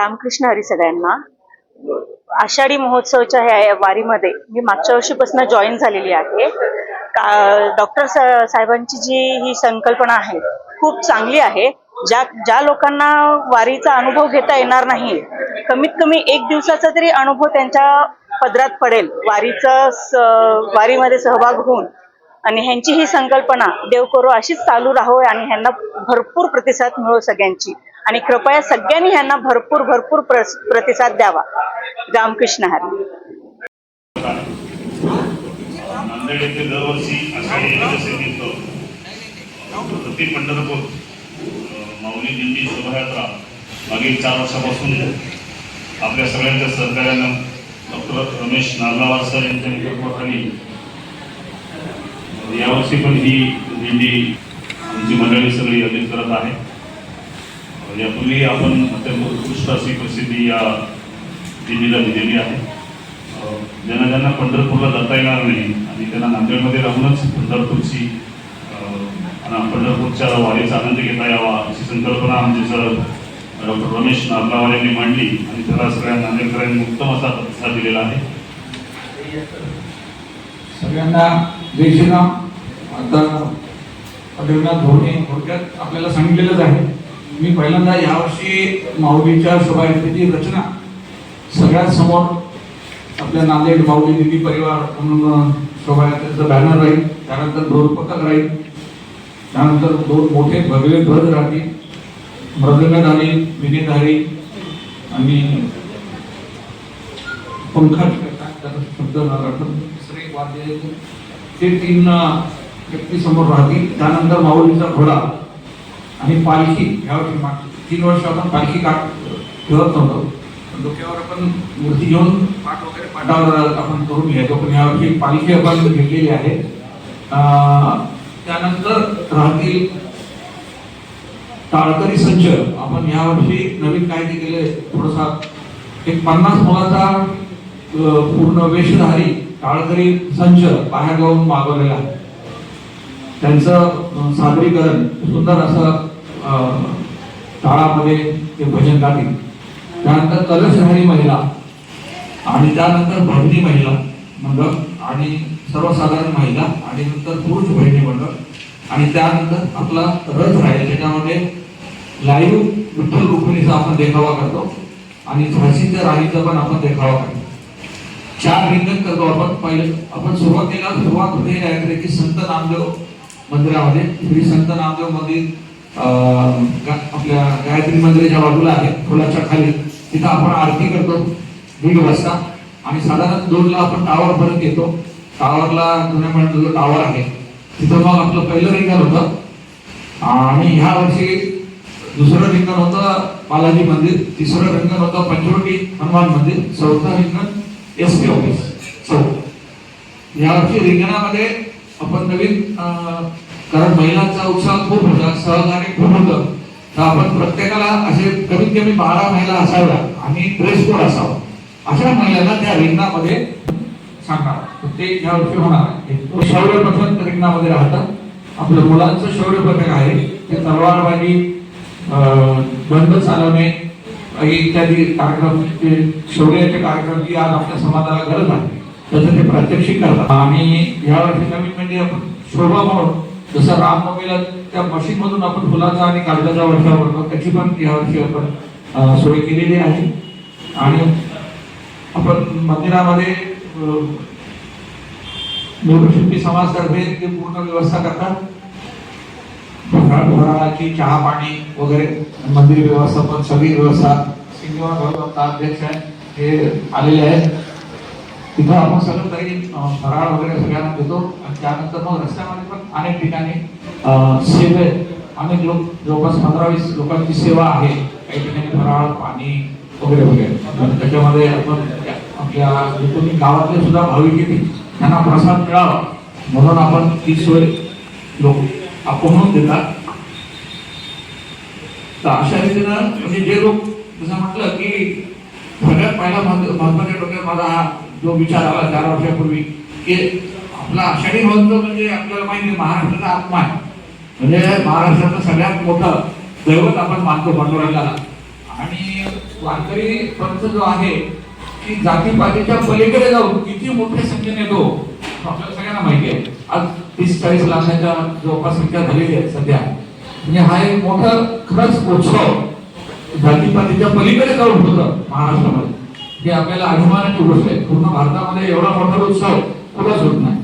रामकृष्ण हरी सगळ्यांना. आषाढी महोत्सवच्या ह्या वारीमध्ये मी मागच्या वर्षीपासून जॉईन झालेली आहे. का डॉक्टर साहेबांची जी ही संकल्पना आहे खूप चांगली आहे. ज्या ज्या लोकांना वारीचा अनुभव घेता येणार नाही कमीत कमी एक दिवसाचा तरी अनुभव त्यांच्या पदरात पडेल. वारीचा स- वारीमध्ये सहभाग होऊन. आणि ह्यांची ही संकल्पना देव करो अशीच चालू राहो आणि ह्यांना भरपूर प्रतिसाद मिळो सगळ्यांची. आणि कृपया सगळ्यांनी ह्यांना भरपूर भरपूर प्रतिसाद द्यावा. रामकृष्ण हरी. नांदेड येथे दरवर्षी आषाढी एकादशीनिमित्त प्रति पंढरपूर अं, माऊली दिंडी शोभायात्रा मागील चार वर्षापासून आपल्या सगळ्यांच्या सहकार्यानं डॉक्टर रमेश नागलावार सर यांच्या नेतृत्वाखाली यावर्षी पण ही दिंडी आमची मंडळी सगळी आयोजित करत आहे. म्हणजे यापूर्वी आपण अत्यंत उत्कृष्ट अशी प्रसिद्धी या दिल्लीला दिलेली आहे. ज्यांना ज्यांना पंढरपूरला जाता येणार नाही आणि त्यांना नांदेडमध्ये राहूनच पंढरपूरची आणि पंढरपूरच्या वारीचा आनंद घेता यावा अशी संकल्पना आमचे सर डॉक्टर रमेश नारलावार यांनी मांडली आणि त्याला सगळ्या नांदेडकरांनी उत्तम असा प्रतिसाद दिलेला आहे. सगळ्यांना जय श्रीराम. आता पंढरीनाथ धोरणे थोडक्यात आपल्याला सांगितलेलंच आहे. मी पहिल्यांदा यावर्षी माऊलीच्या शोभायात्रेची रचना सगळ्यात समोर आपल्या नांदेड माऊली निधी परिवार म्हणून शोभायात्रेचं बॅनर राहील. त्यानंतर ढोलपथक राहील. त्यानंतर दोन मोठे भगवे ध्वज राहतील. मृदंगधारी विनेधारी आणि पंखाच त्याचा शब्द दुसरे वाद्य ते तीन व्यक्ती समोर राहतील. त्यानंतर माऊलीचा घोडा. आणि पालखी यावर्षी मागची. तीन वर्ष आपण पालखी काढ ठेवत नव्हतो. पण डोक्यावर आपण मूर्ती घेऊन पाठ वगैरे पाठावर आपण करून घ्यायचो. पण यावर्षी पालखी आपण घेतलेली आहे. त्यानंतर राहतील टाळकरी संच. आपण यावर्षी नवीन कायदे केले थोडासा एक पन्नास मुलाचा पूर्ण वेशधारी टाळकरी संच बाहेर जाऊन मागवलेला आहे. त्यांचं सादरीकरण सुंदर असं काळामध्ये ते भजन गातील. त्यानंतर कलशधारी महिला आणि त्यानंतर भगिनी महिला मंडळ आणि सर्वसाधारण महिला आणि नंतर पुरुष बहिणी मंडळ आणि त्यानंतर आपला रथ राहील. त्याच्यामध्ये लाईव्ह विठ्ठल रुक्मिणीचा आपण देखावा करतो आणि झाशीच्या राणीचा पण आपण देखावा करतो. चार रिंगण करतो आपण. पहिले आपण सुरुवातीला सुरुवात होते की संत नामदेव मंदिरामध्ये. श्री संत नामदेव मंदिर आपल्या गायत्री मंदिराच्या बाजूला आहे फुलाच्या खाली. तिथं आपण आरती करतो दीड वाजता. आणि साधारण दोनला आपण टावर परत येतो. टावरला जुन्या म्हणतो जो टावर आहे. तिथं मग आपलं पहिलं रिंगण होतं. आणि ह्या वर्षी दुसरं रिंगण होतं बालाजी मंदिर तिसरं रिंगण होतं पंचवटी हनुमान मंदिर चौथं रिंगण एस पी ऑफिस चौक यावर्षी रिंगणामध्ये आपण नवीन कारण महिलांचा उत्साह खूप होता सहकार्य खूप होतं. तर आपण प्रत्येकाला असे कमीत कमी बारा महिला असाव्या आणि ड्रेस कोड असावा. अशा महिलांना त्या रिंगणामध्ये सांगा तर ते यावर्षी होणार आहे. शौर्य पथक रिंगणामध्ये राहतात आपलं मुलांचं शौर्य पथक आहे. ते तलवारबाजी अं, बंद चालवणे इत्यादी कार्यक्रम ते शौर्याचे कार्यक्रम जी आज आपल्या समाजाला गरज आहे त्याचं ते प्रात्यक्षिक करतात. आणि यावर्षी नवीन म्हणजे आपण शोभा म्हणून जसं रामनवमीला त्या मशीन मधून आपण फुलाचा आणि कागदाचा वर्षा करतो त्याची पण यावर्षी आपण सोय केलेली आहे. आणि आपण मंदिरामध्ये अं, समाजतर्फे ते पूर्ण व्यवस्था करतात. फराळाची चहा पाणी वगैरे मंदिर व्यवस्थापन सगळी व्यवस्था सिंगवा अध्यक्ष हे आलेले आहेत. तिथं आपण सगळं काही फराळ वगैरे सगळ्यांना देतो. आणि त्यानंतर मग रस्त्यामध्ये पण अनेक ठिकाणी सेवे. अनेक लोक जवळपास पंधरा वीस लोकांची सेवा आहे. काही ठिकाणी फराळ पाणी वगैरे वगैरे. त्याच्यामध्ये आपण आपल्या जे कोणी गावातले सुद्धा भाविक येतील. त्यांना प्रसाद मिळावा. म्हणून आपण ती सोय लोक आपण देतात. तर अशा रीतीनं म्हणजे जे लोक जसं म्हटलं की सगळ्यात पहिला महत्व- महत्त्वाच्या डोक्यात माझा हा जो विचार आला चार वर्षापूर्वी की आपला आषाढी महोत्सव म्हणजे आपल्याला माहिती आहे महाराष्ट्राचा आत्मा आहे. म्हणजे महाराष्ट्राचं सगळ्यात मोठं दैवत आपण मानतो बंडोराला आणि वारकरी पंथ जो आहे की जातीपातीच्या पलीकडे जाऊन किती मोठ्या संख्येने येतो आपल्याला सगळ्यांना माहिती आहे. आज तीस चाळीस लाखाच्या जवळपास संख्या झालेली आहे सध्या. म्हणजे हा एक मोठा खरंच उत्सव जातीपातीच्या पलीकडे जाऊन होतं महाराष्ट्रामध्ये. हे आपल्याला अभिमानाची गोष्ट आहे. पूर्ण भारतामध्ये एवढा मोठा उत्सव कुठंच होत नाही.